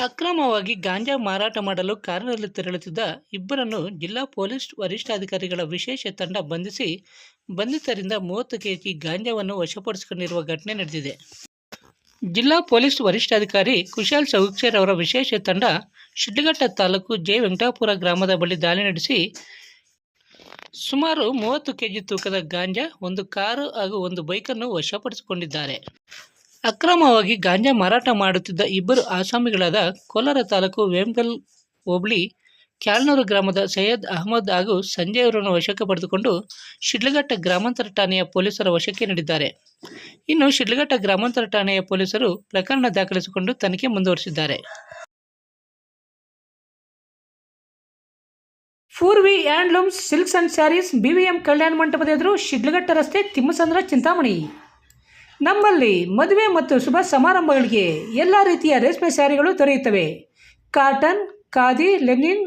ಅಕ್ರಮವಾಗಿ ಗಾಂಜಾ ಮಾರಾಟ ಮಾಡಲು ಕಾರಿನಲ್ಲಿ ತೆರಳುತ್ತಿದ್ದ ಇಬ್ಬರನ್ನು ಜಿಲ್ಲಾ ಪೊಲೀಸ್ ವರಿಷ್ಠಾಧಿಕಾರಿಗಳ ವಿಶೇಷ ತಂಡ ಬಂಧಿಸಿ, ಬಂಧಿತರಿಂದ ಮೂವತ್ತು ಕೆಜಿ ಗಾಂಜಾವನ್ನು ವಶಪಡಿಸಿಕೊಂಡಿರುವ ಘಟನೆ ನಡೆದಿದೆ. ಜಿಲ್ಲಾ ಪೊಲೀಸ್ ವರಿಷ್ಠಾಧಿಕಾರಿ ಕುಶಾಲ್ ಸೌಕ್ಷರ್ ಅವರ ವಿಶೇಷ ತಂಡ ಶಿಡ್ಲಘಟ್ಟ ತಾಲೂಕು ಜೆ ವೆಂಕಟಾಪುರ ಗ್ರಾಮದ ಬಳಿ ದಾಳಿ ನಡೆಸಿ, ಸುಮಾರು ಮೂವತ್ತು ಕೆಜಿ ತೂಕದ ಗಾಂಜಾ, ಒಂದು ಕಾರು ಹಾಗೂ ಒಂದು ಬೈಕನ್ನು ವಶಪಡಿಸಿಕೊಂಡಿದ್ದಾರೆ. ಅಕ್ರಮವಾಗಿ ಗಾಂಜಾ ಮಾರಾಟ ಮಾಡುತ್ತಿದ್ದ ಇಬ್ಬರು ಆಸಾಮಿಗಳಾದ ಕೋಲಾರ ತಾಲೂಕು ವೇಮಗಲ್ ಹೋಬಳಿ, ಕ್ಯಾಲ್ನೂರು ಗ್ರಾಮದ ಸೈಯದ್ ಅಹಮದ್ ಹಾಗೂ ಸಂಜಯ್ ಅವರನ್ನು ವಶಕ್ಕೆ ಪಡೆದುಕೊಂಡು ಶಿಡ್ಲಘಟ್ಟ ಗ್ರಾಮಾಂತರ ಠಾಣೆಯ ಪೊಲೀಸರ ವಶಕ್ಕೆ ನೀಡಿದ್ದಾರೆ. ಇನ್ನು ಶಿಡ್ಲಘಟ್ಟ ಗ್ರಾಮಾಂತರ ಠಾಣೆಯ ಪೊಲೀಸರು ಪ್ರಕರಣ ದಾಖಲಿಸಿಕೊಂಡು ತನಿಖೆ ಮುಂದುವರಿಸಿದ್ದಾರೆ. Poorvi handlooms, silks and sarees, BVM ಕಲ್ಯಾಣ ಮಂಟಪದ ಎದುರು ಶಿಡ್ಲಘಟ್ಟ ರಸ್ತೆ ತಿಮ್ಮಸಂದ್ರ ಚಿಂತಾಮಣಿ. ನಮ್ಮಲ್ಲಿ ಮದುವೆ ಮತ್ತು ಶುಭ ಸಮಾರಂಭಗಳಿಗೆ ಎಲ್ಲ ರೀತಿಯ ರೇಷ್ಮೆ ಸ್ಯಾರಿಗಳು ದೊರೆಯುತ್ತವೆ. Cotton, khadi, linen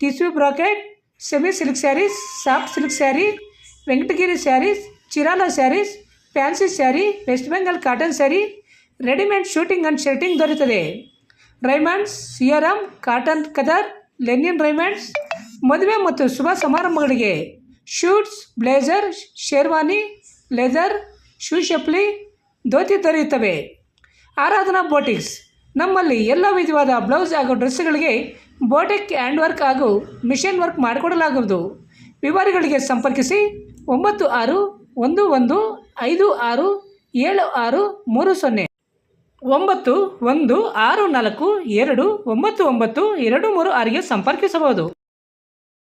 tissue brocade, semi silk saris, soft silk sari, Venkatagiri saris, Chirala saris, fancy sari, West Bengal cotton sari, readymade suiting and shirting ದೊರೆಯುತ್ತದೆ. Raymonds Siyaram cotton ಕದರ್, linen Raymonds, ಮದುವೆ ಮತ್ತು ಶುಭ ಸಮಾರಂಭಗಳಿಗೆ suits blazer sherwani, leather, shoe ಚಪ್ಪಲಿ ಧೋತಿ ದೊರೆಯುತ್ತವೆ. Aradhana boutiques. ನಮ್ಮಲ್ಲಿ ಎಲ್ಲ ವಿಧವಾದ ಬ್ಲೌಸ್ ಹಾಗೂ ಡ್ರೆಸ್ಗಳಿಗೆ ಬೋಟಿಕ್ ಹ್ಯಾಂಡ್ ವರ್ಕ್ ಹಾಗೂ ಮಿಷನ್ ವರ್ಕ್ ಮಾಡಿಕೊಡಲಾಗುವುದು. ವಿವರಗಳಿಗೆ ಸಂಪರ್ಕಿಸಿ ಒಂಬತ್ತು ಆರು ಒಂದು ಒಂದು ಐದು ಆರು ಏಳು ಆರು ಮೂರು ಸೊನ್ನೆ. ಒಂಬತ್ತು ಒಂದು ಆರು ನಾಲ್ಕು ಎರಡು ಒಂಬತ್ತು ಒಂಬತ್ತು ಎರಡು ಮೂರು ಆರಿಗೆ ಸಂಪರ್ಕಿಸಬಹುದು.